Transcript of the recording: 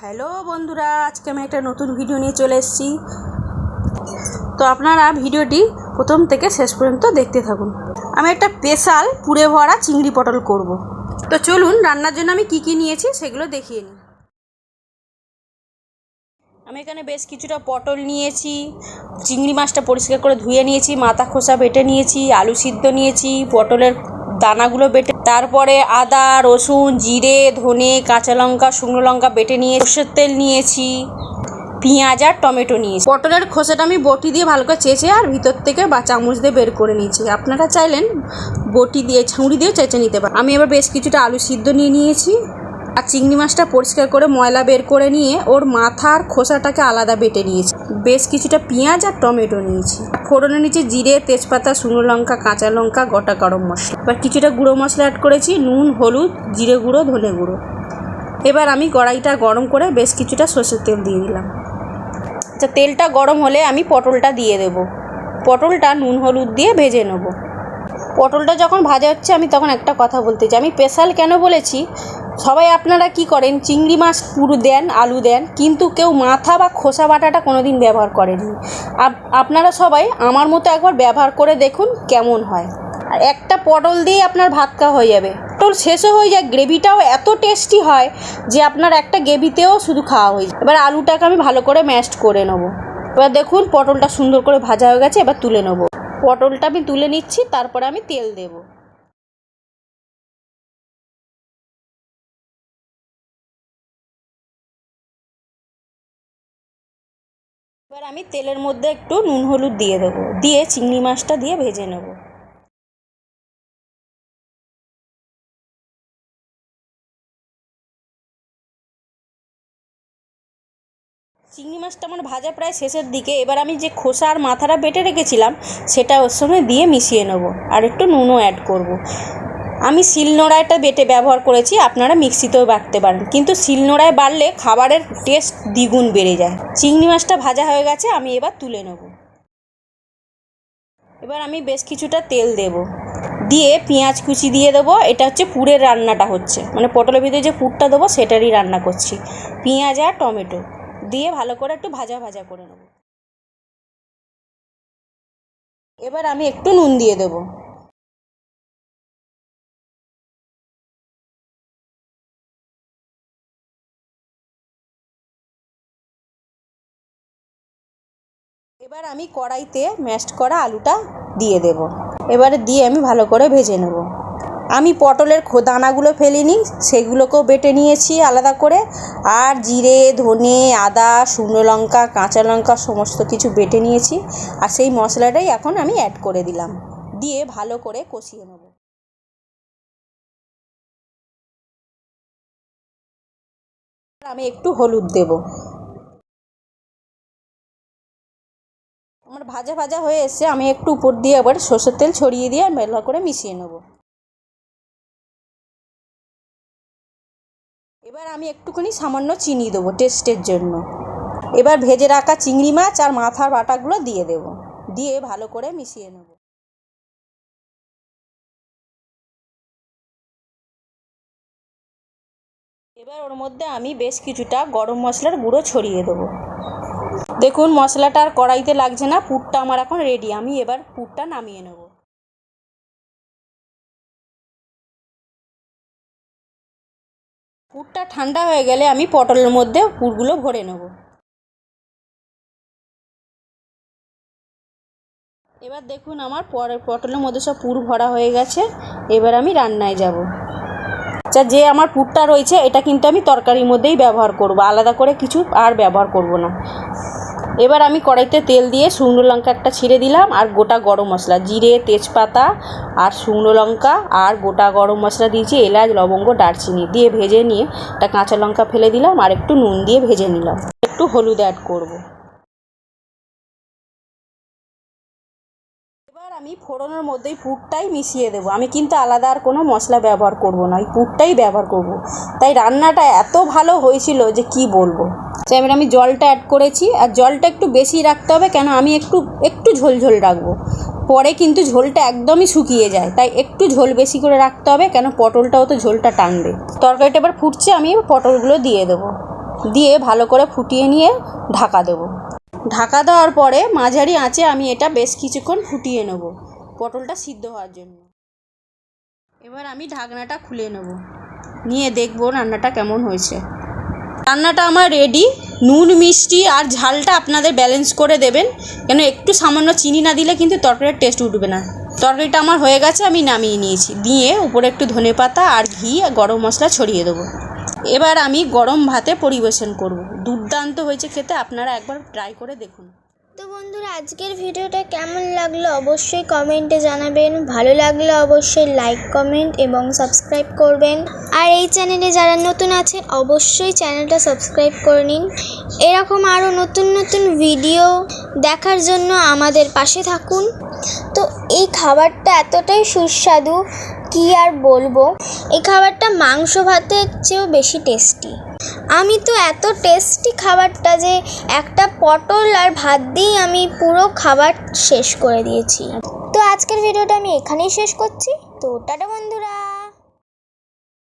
Hello বন্ধুরা, আজকে আমি একটা নতুন ভিডিও নিয়ে চলে এসেছি। তো আপনারা ভিডিওটি প্রথম থেকে শেষ পর্যন্ত দেখতে থাকুন। আমি একটা স্পেশাল পুড়ে ভরা চিংড়ি পটল করব। তো চলুন, রান্নার জন্য আমি কি কি নিয়েছি সেগুলো দেখিয়ে নিই। আমি এখানে বেশ কিছুটা পটল নিয়েছি, চিংড়ি মাছটা পরিষ্কার করে ধুয়ে নিয়েছি, মাথা খোসা বেটে নিয়েছি, আলু সিদ্ধ নিয়েছি, পটলের দানাগুলো বেটে তারপরে আদা, রসুন, জিরে, ধনে, কাঁচা লঙ্কা, শুকনো লঙ্কা বেটে নিয়ে সর্ষের তেল নিয়েছি, পেঁয়াজ আর টমেটো নিয়েছি। পটলের খোসাটা আমি বটি দিয়ে ভালো করে চেঁচে আর ভিতর থেকে বা চামচ দিয়ে বের করে নিয়েছি। আপনারা চাইলেন বটি দিয়ে ছুঁড়ি দিয়ে চেঁচে নিতে পারেন। আমি এবার বেশ কিছুটা আলু সিদ্ধ নিয়ে নিয়েছি। আর চিংড়ি মাছটা পরিষ্কার করে ময়লা বের করে নিয়ে ওর মাথার খোসাটাকে আলাদা বেটে নিয়েছি। বেশ কিছুটা পেঁয়াজ আর টমেটো নিয়েছি। ফোড়নে নিচে জিরে, তেজপাতা, শুকনো লঙ্কা, কাঁচা লঙ্কা, গোটা গরম মশলা। এবার কিছুটা গুঁড়ো মশলা অ্যাড করেছি, নুন, হলুদ, জিরে গুঁড়ো, ধনে গুঁড়ো। এবার আমি কড়াইটা গরম করে বেশ কিছুটা সর্ষের তেল দিয়ে দিলাম। আচ্ছা তেলটা গরম হলে আমি পটলটা দিয়ে দেবো। পটলটা নুন, হলুদ দিয়ে ভেজে নেব। পটলটা যখন ভাজা হচ্ছে, আমি তখন একটা কথা বলতে চাই। আমি স্পেশাল কেন বলেছি? সবাই আপনারা কি করেন? চিংড়ি মাছ পুরো দেন, আলু দেন, কিন্তু কেউ মাথা বা খোসা বাটাটা কোনো দিন ব্যবহার করেননি। আপনারা সবাই আমার মতো একবার ব্যবহার করে দেখুন কেমন হয়। আর একটা পটল দিয়ে আপনার ভাত খাওয়া হয়ে যাবে। পটল শেষও হয়ে যায়, গ্রেভিটাও এত টেস্টি হয় যে আপনার একটা গ্রেভিতেও শুধু খাওয়া হয়ে যায়। এবার আলুটাকে আমি ভালো করে ম্যাশড করে নেব। এবার দেখুন, পটলটা সুন্দর করে ভাজা হয়ে গেছে, এবার তুলে নেব। পটলটা আমি তুলে নিচ্ছি, তারপরে আমি তেল দেবো। এবার আমি তেলের মধ্যে একটু নুন, হলুদ দিয়ে দেবো। দিয়ে চিংড়ি মাছটা দিয়ে ভেজে নেব। চিংড়ি মাছটা আমার ভাজা প্রায় শেষের দিকে। এবার আমি যে খোসা আর মাথাটা বেটে রেখেছিলাম, সেটা ওর সঙ্গে দিয়ে মিশিয়ে নেব আর একটু নুনও অ্যাড করব। আমি শিলনোড়াটা বেটে ব্যবহার করেছি, আপনারা মিক্সিতেও বাটতে পারেন। কিন্তু শিলনোড়ায় বাড়লে খাবারের টেস্ট দ্বিগুণ বেড়ে যায়। চিংড়ি মাছটা ভাজা হয়ে গেছে, আমি এবার তুলে নেব। এবার আমি বেশ কিছুটা তেল দেব। দিয়ে পেঁয়াজ কুচি দিয়ে দেবো। এটা হচ্ছে পুরের রান্নাটা হচ্ছে। মানে পটলের ভিতরে যে পুরটা দেবো, সেটারই রান্না করছি। পেঁয়াজ আর টমেটো। দিয়ে ভালো করে একটু ভাজা ভাজা করে নেব। এবার আমি একটু নুন দিয়ে দেবো। এবার আমি কড়াইতে ম্যাশড করা আলুটা দিয়ে দেব। এবারে দিয়ে আমি ভালো করে ভেজে নেব। আমি পটলের দানাগুলো ফেলিনি, সেগুলোকেও বেটে নিয়েছি আলাদা করে। আর জিরে, ধনে, আদা, শুকনো লঙ্কা, কাঁচা লঙ্কা সমস্ত কিছু বেটে নিয়েছি। আর সেই মশলাটাই এখন আমি অ্যাড করে দিলাম। দিয়ে ভালো করে কষিয়ে নেব। আমি একটু হলুদ দেবো। আমার ভাজা ভাজা হয়ে এসে আমি একটু উপর দিয়ে আবার সর্ষের তেল ছড়িয়ে দিয়ে আর মেলা করে মিশিয়ে নেব। এবার আমি একটুখানি সামান্য চিনি দেবো টেস্টের জন্য। এবার ভেজে রাখা চিংড়ি মাছ আর মাথার বাটাগুলো দিয়ে দেবো। দিয়ে ভালো করে মিশিয়ে নেব। এবার ওর মধ্যে আমি বেশ কিছুটা গরম মশলার গুঁড়ো ছড়িয়ে দেবো। দেখুন, মশলাটা আর কড়াইতে লাগছে না, পুরটা আমার এখন রেডি আমি এবার পুরটা নামিয়ে নেব। পুরটা ঠান্ডা হয়ে গেলে আমি পটলের মধ্যে পুরগুলো ভরে নেব। এবার দেখুন আমার পটলের মধ্যে সব পুর ভরা হয়ে গেছে, এবার আমি রান্নায় যাব। আচ্ছা যে আমার পুরটা রয়েছে, এটা কিন্তু আমি তরকারির মধ্যেই ব্যবহার করব, আলাদা করে কিছু আর ব্যবহার করব না। এবার আমি কড়াইতে তেল দিয়ে শুকনো লঙ্কা একটা ছিঁড়ে দিলাম আর গোটা গরম মশলা, জিরে, তেজপাতা আর শুকনো লঙ্কা আর গোটা গরম মশলা দিয়েছি, এলাচ, লবঙ্গ, দারচিনি দিয়ে ভেজে নিয়ে একটা কাঁচা লঙ্কা ফেলে দিলাম আর একটু নুন দিয়ে ভেজে নিলাম। একটু হলুদ অ্যাড করব। এবার আমি ফোড়নের মধ্যেই পুরটাই মিশিয়ে দেবো। আমি কিন্তু আলাদা আর কোনো মশলা ব্যবহার করব না, ওই পুরটাই ব্যবহার করব। তাই রান্নাটা এত ভালো হয়েছিল যে কি বলব? এবার আমি জলটা অ্যাড করেছি, আর জলটা একটু বেশি রাখতে হবে কেন আমি একটু একটু ঝোল ঝোল রাখব। পরে কিন্তু ঝোলটা একদমই শুকিয়ে যায়, তাই একটু ঝোল বেশি করে রাখতে হবে কেন পটলটাও তো ঝোলটা টানবে। তরকারিটা এবার ফুটছে, আমি পটলগুলো দিয়ে দেবো। দিয়ে ভালো করে ফুটিয়ে নিয়ে ঢাকা দেবো। ঢাকা দেওয়ার পরে মাঝারি আঁচে আমি এটা বেশ কিছুক্ষণ ফুটিয়ে নেব, পটলটা সিদ্ধ হওয়ার জন্য। এবার আমি ঢাকনাটা খুলে নেব, নিয়ে দেখব রান্নাটা কেমন হয়েছে। রান্নাটা আমার রেডি নুন, মিষ্টি আর ঝালটা আপনাদের ব্যালেন্স করে দেবেন। কেন একটু সামান্য চিনি না দিলে কিন্তু তরকারির টেস্ট উঠবে না। তরকারিটা আমার হয়ে গেছে, আমি নামিয়ে নিয়েছি। দিয়ে উপরে একটু ধনে পাতা আর ঘি আর গরম মশলা ছড়িয়ে দেবো। এবার আমি গরম ভাতে পরিবেশন করব। দুর্দান্ত হয়েছে খেতে, আপনারা একবার ট্রাই করে দেখুন। তো বন্ধুরা, আজকের ভিডিওটা কেমন লাগল অবশ্যই কমেন্টে জানাবেন। ভালো লাগলে অবশ্যই লাইক কমেন্ট এবং সাবস্ক্রাইব করবেন। আর এই চ্যানেলে যারা নতুন আছেন, অবশ্যই চ্যানেলটা সাবস্ক্রাইব করে নিন। এরকম আরও নতুন নতুন ভিডিও দেখার জন্য আমাদের পাশে থাকুন। তো এই খাবারটা এতটাই সুস্বাদু, কি আর বলব? এই খাবারটা মাংস ভাতের চেয়েও বেশি টেস্টি আমি তো এত টেস্টি খাবারটা যে একটা পটল আর ভাত দিয়েই আমি পুরো খাবার শেষ করে দিয়েছি। তো আজকের ভিডিওটা আমি এখানেই শেষ করছি। তো টাটা বন্ধুরা।